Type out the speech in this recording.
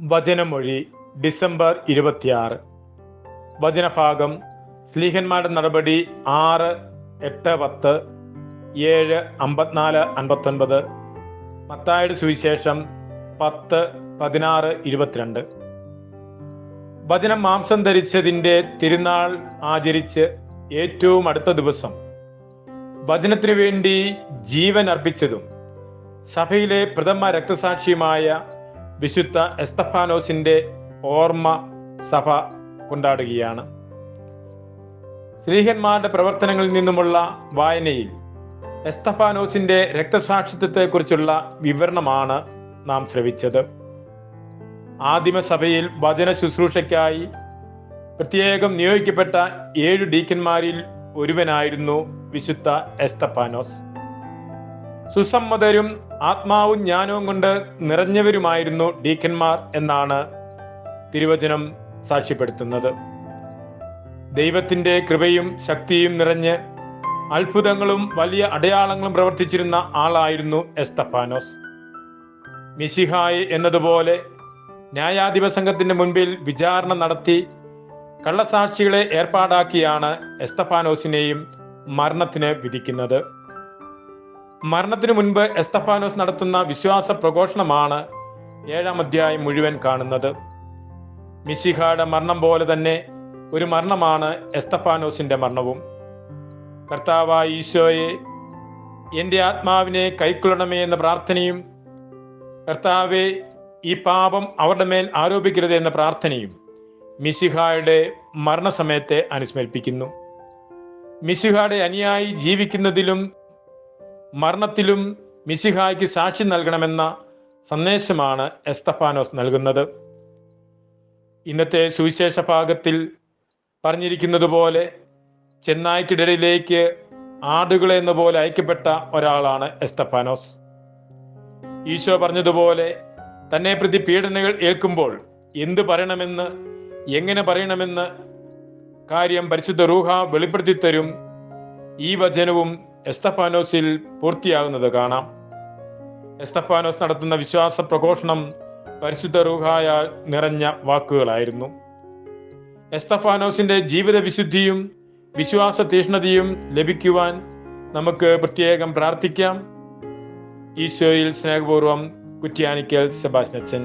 വചനമൊഴി December ഇരുപത്തിയാറ്. വചനഭാഗം സ്ലീഹന്മാരുടെ നടപടി ആറ് എട്ട് പത്ത് ഏഴ് അമ്പത്തിനാല് അൻപത്തൊൻപത്. മത്തായുടെ സുവിശേഷം പത്ത് പതിനാറ് ഇരുപത്തിരണ്ട്. വചനം മാംസം ധരിച്ചതിന്റെ തിരുനാൾ ആചരിച്ച് ഏറ്റവും അടുത്ത ദിവസം വചനത്തിനു വേണ്ടി ജീവൻ അർപ്പിച്ചതും സഭയിലെ പ്രഥമ രക്തസാക്ഷിയുമായ വിശുദ്ധ എസ്തഫാനോസിന്റെ ഓർമ്മ സഭ കൊണ്ടാടുകയാണ്. സ്ത്രീഹന്മാരുടെ പ്രവർത്തനങ്ങളിൽ നിന്നുമുള്ള വായനയിൽ എസ്തഫാനോസിന്റെ രക്തസാക്ഷിത്വത്തെക്കുറിച്ചുള്ള വിവരണമാണ് നാം ശ്രവിച്ചത്. ആദിമസഭയിൽ വചന ശുശ്രൂഷയ്ക്കായി പ്രത്യേകം നിയോഗിക്കപ്പെട്ട ഏഴു ഡീക്കന്മാരിൽ ഒരുവനായിരുന്നു വിശുദ്ധ എസ്തഫാനോസ്. സുസമ്മതരും ആത്മാവും ജ്ഞാനവും കൊണ്ട് നിറഞ്ഞവരുമായിരുന്നു ഡീക്കന്മാർ എന്നാണ് തിരുവചനം സാക്ഷ്യപ്പെടുത്തുന്നത്. ദൈവത്തിന്റെ കൃപയും ശക്തിയും നിറഞ്ഞ് അത്ഭുതങ്ങളും വലിയ അടയാളങ്ങളും പ്രവർത്തിച്ചിരുന്ന ആളായിരുന്നു എസ്തഫാനോസ് മിശിഹായ് എന്നതുപോലെ ന്യായാധിപ സംഘത്തിന്റെ മുൻപിൽ വിചാരണ നടത്തി കള്ളസാക്ഷികളെ ഏർപ്പാടാക്കിയാണ് എസ്തഫാനോസിനെയും മരണത്തിന് വിധിക്കുന്നത്. മരണത്തിനു മുൻപ് എസ്തഫാനോസ് നടത്തുന്ന വിശ്വാസ പ്രഘോഷണമാണ് ഏഴാം അധ്യായം മുഴുവൻ കാണുന്നത്. മിശിഹായുടെ മരണം പോലെ തന്നെ ഒരു മരണമാണ് എസ്തഫാനോസിന്റെ മരണവും. കർത്താവായ ഈശോയെ എന്റെ ആത്മാവിനെ കൈക്കൊള്ളണമേ എന്ന പ്രാർത്ഥനയും കർത്താവെ ഈ പാപം അവരുടെ മേൽ ആരോപിക്കരുത് എന്ന പ്രാർത്ഥനയും മിശിഹായുടെ മരണസമയത്തെ അനുസ്മരിപ്പിക്കുന്നു. മിശിഹായുടെ അനുയായി ജീവിക്കുന്നതിലും മരണത്തിലും മിശിഹായ്ക്ക് സാക്ഷി നൽകണമെന്ന സന്ദേശമാണ് എസ്തഫാനോസ് നൽകുന്നത്. ഇന്നത്തെ സുവിശേഷ ഭാഗത്തിൽ പറഞ്ഞിരിക്കുന്നത് പോലെ ചെന്നായ്ക്കിടയിലേക്ക് ആടുകളെ എന്ന പോലെ അയക്കപ്പെട്ട ഒരാളാണ് എസ്തഫാനോസ്. ഈശോ പറഞ്ഞതുപോലെ തന്നെ പ്രതി പീഡനകൾ ഏൽക്കുമ്പോൾ എന്ത് പറയണമെന്ന് എങ്ങനെ പറയണമെന്ന് കാര്യം പരിശുദ്ധ റൂഹ വെളിപ്പെടുത്തി തരും ഈ വചനവും എസ്തഫാനോസിൽ പൂർത്തിയാകുന്നത് കാണാം. എസ്തഫാനോസ് നടത്തുന്ന വിശ്വാസ പ്രഘോഷണം പരിശുദ്ധ റൂഹായ നിറഞ്ഞ വാക്കുകളായിരുന്നു. എസ്തഫാനോസിന്റെ ജീവിത വിശുദ്ധിയും വിശ്വാസ തീഷ്ണതയും ലഭിക്കുവാൻ നമുക്ക് പ്രത്യേകം പ്രാർത്ഥിക്കാം. ഈശോയിൽ സ്നേഹപൂർവം കുറ്റ്യാനിക്കൽ സെബാസ്നച്ചൻ